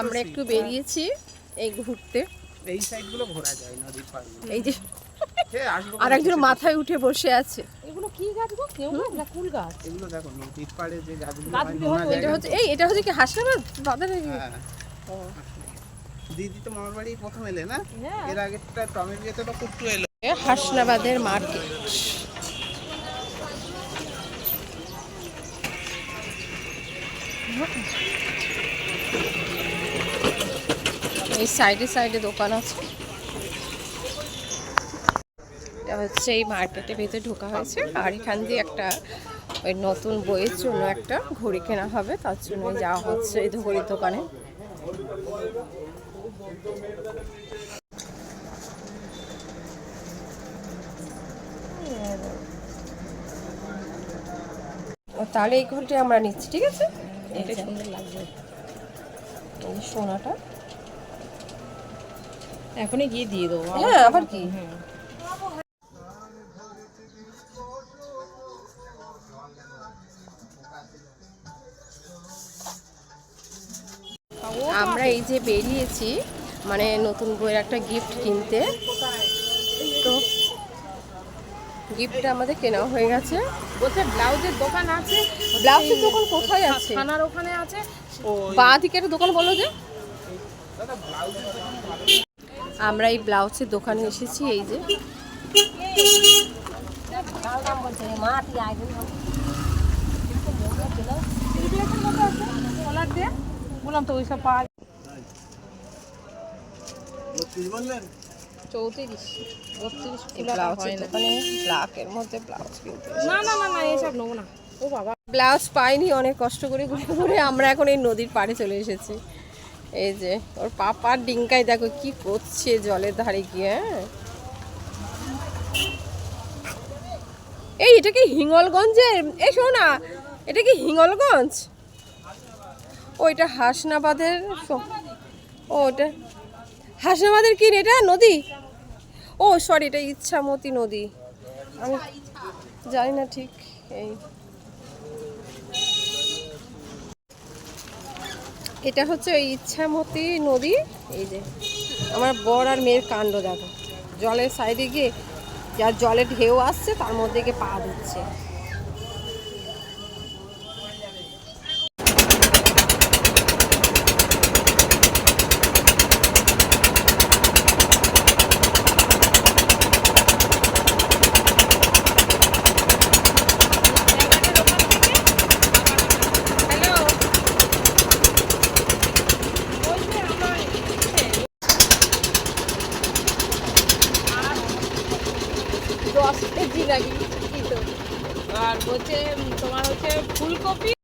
আমরা একটু বেরিয়েছি এই ঘুরতে। এই সাইডগুলো ঘোরা যায় নদীর পাড়গুলো এই যে আর একজন মাথায় উঠে বসে আছে। এগুলো কি গাছ গো? কেউ না কুল গাছ। এগুলো দেখো নদীর পাড়ে যে গাছগুলো হয়, এটা হচ্ছে এই এটা হচ্ছে কি হাসনাবাদ? বাজারে হ্যাঁ দিদি তো মামার বাড়ি প্রথম এলে না? হ্যাঁ। এর আগেরটা টমেটো যেতে তো কুট্টু এলো। হাসনাবাদের মার্কেট। এই সাইডে সাইডে দোকান আছে। এটা হচ্ছে এই মার্কেটের ভেতরে ঢোকা হয়েছে। আর এখান দিয়ে একটা ওই নতুন বইয়ের জন্য একটা ঘড়ি কেনা হবে। তার জন্য যাওয়া হচ্ছে এই ঘড়ির দোকানে। ও, তাহলে এই ঘড়িটা আমরা নিচ্ছি ঠিক আছে? এটা সুন্দর লাগবে এই সোনাটা। এখনই গিয়ে দিয়ে দেবো। হ্যাঁ আবার কি? আমরা এই যে বেরিয়েছি মানে নতুন বইয়ের একটা গিফট কিনতে। তো গিফটটা আমাদের কেনা হয়ে গেছে। বলছে ব্লাউজের দোকান আছে। ব্লাউজের দোকান কোথায় আছে? থানার ওখানে আছে। বা দিকে একটা দোকান বলো যে। আমরা এই ব্লাউজের দোকানে এসেছি এই যে। কলার বললাম তো ওইসব পাওয়া চৌত্রিশ বত্রিশ এই ব্লাউজের দোকানে ব্ল্যাকের মধ্যে ব্লাউজ কিনতে না না না না এইসব নেব না। ও বাবা। ব্লাউজ পাইনি অনেক কষ্ট করে ঘুরে ঘুরে আমরা এখন এই নদীর পাড়ে চলে এসেছি। এই যে, ওর পাপার ডিঙ্কাই দেখো কি করছে জলের ধারে গিয়ে হ্যাঁ? এই, এটা কি হিঙ্গলগঞ্জের? এই, শোনো এটা কি হিঙ্গলগঞ্জ? ও, এটা হাসনাবাদের ও, এটা হাসনাবাদের কি এটা নদী? ও সরি এটা ইচ্ছামতি নদী। আমি জানি না ঠিক, এই। এটা হচ্ছে ওই ইচ্ছামতি নদী। এই যে, আমার বর আর মেয়ের কাণ্ড দেখো। জলের সাইডে গিয়ে, যার জলে ঢেউ আসছে, তার মধ্যে গিয়ে পা দিচ্ছে। কেজি লাগি আর হচ্ছে তোমার হচ্ছে ফুলকপি